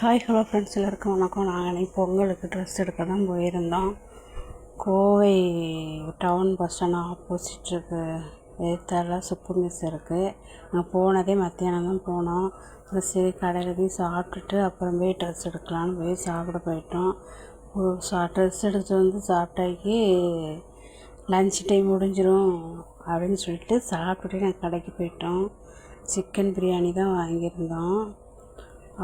Hi hello friends எல்லாருக்கும் வணக்கம். நாங்கள் அன்றைக்கி பொங்கலுக்கு ட்ரெஸ் எடுக்க தான் போயிருந்தோம். Kovai town bus stand opposite இருக்கு. எழுத்தால சுப்பு மிஸ் இருக்குது நாங்கள் போனதே மத்தியானம் தான் போனோம். அப்புறம் சரி கடையில் போய் சாப்பிட்டுட்டு அப்புறம் போய் ட்ரெஸ் எடுக்கலான்னு போய் சாப்பிட போயிட்டோம். சா ட்ரெஸ் எடுத்து வந்து சாப்பிட்டாக்கி லன்ச் டைம் முடிஞ்சிடும் அப்படின்னு சொல்லிட்டு சாப்பிட்டுட்டு நாங்கள் கடைக்கு போயிட்டோம். சிக்கன் பிரியாணி தான் வாங்கியிருந்தோம்.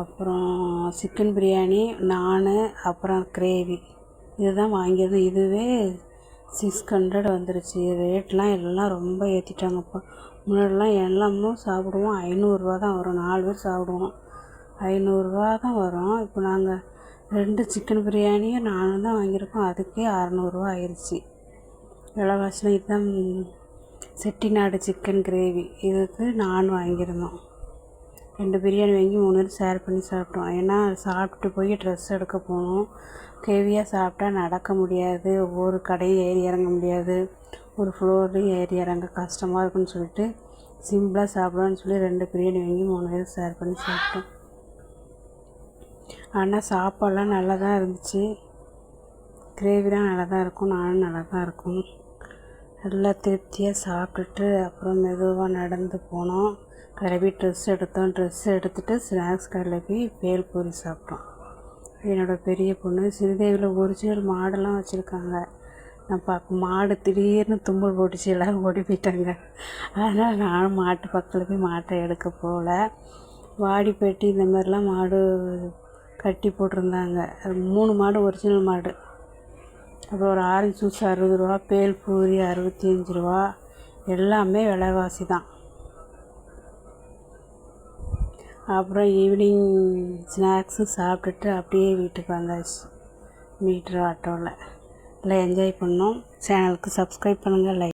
அப்புறம் சிக்கன் பிரியாணி நான் அப்புறம் கிரேவி. இதுதான் வாங்கியிருந்தோம் இதுவே சிக்ஸ் ஹண்ட்ரட் வந்துருச்சு. ரேட்லாம் எல்லாம் ரொம்ப ஏற்றிட்டாங்கப்பா முன்னாடிலாம் எல்லாமும் சாப்பிடுவோம். ஐநூறுரூவா தான் வரும். நாலு பேர் சாப்பிடுவோம். ஐநூறுரூவா தான் வரும். இப்போ நாங்கள் ரெண்டு சிக்கன் பிரியாணியும் நானும் தான் வாங்கியிருக்கோம். அதுக்கே அறநூறுவா ஆயிடுச்சு விலைவாசிலாம் இதுதான். Chettinad chicken gravy. இதுக்கு நான் வாங்கியிருந்தோம். ரெண்டு பிரியாணி வாங்கி மூணு பேர் ஷேர் பண்ணி சாப்பிட்டோம். ஏன்னா சாப்பிட்டு போய் ட்ரெஸ் எடுக்க போகணும் ஹெவியாக சாப்பிட்டா நடக்க முடியாது. ஒவ்வொரு கடையும் ஏறி இறங்க முடியாது. ஒரு ஃப்ளோர்லேயும் ஏறி இறங்க கஷ்டமாக இருக்குன்னு சொல்லிட்டு சிம்பிளாக சாப்பிடுவோன்னு சொல்லி ரெண்டு பிரியாணி வாங்கி மூணு பேர் ஷேர் பண்ணி சாப்பிட்டோம். ஆனால் சாப்பாடெலாம் நல்லா தான் இருந்துச்சு. கிரேவிலாம் நல்லா தான் இருக்கும். நானும் நல்லா தான் இருக்கும். நல்லா திருப்தியாக சாப்பிட்டுட்டு அப்புறம் மெதுவாக நடந்து போனோம். கடையில் ட்ரெஸ் எடுத்தோம். ட்ரெஸ் எடுத்துகிட்டு ஸ்நாக்ஸ் கடையில் போய் பேல் பூரி சாப்பிட்டோம். என்னோடய பெரிய பொண்ணு ஸ்ரீதேவியில் ஒரிஜினல் மாடெல்லாம் வச்சுருக்காங்க. நான் பார்க்க மாடு திடீர்னு தும்பல் போட்டுச்சு எல்லோரும் ஓடி போயிட்டாங்க அதனால் நானும் மாட்டு பக்கத்தில் போய் மாட்டை எடுக்க போகல. வாடிப்பேட்டி இந்த மாதிரிலாம் மாடு கட்டி போட்டிருந்தாங்க. மூணு மாடு ஒரிஜினல் மாடு. அப்புறம் ஒரு ஆரஞ்சு ஜூஸ் அறுபது ரூபா பேல் பூரி அறுபத்தி அஞ்சு ரூபா எல்லாமே விலைவாசி தான். அப்புறம் ஈவினிங் ஸ்நாக்ஸு சாப்பிட்டுட்டு அப்படியே வீட்டுக்கு வந்தாச்சு. மீட்ரு ஆட்டோவில் நல்லா என்ஜாய் பண்ணோம். சேனலுக்கு சப்ஸ்கிரைப் பண்ணுங்கள் லைக்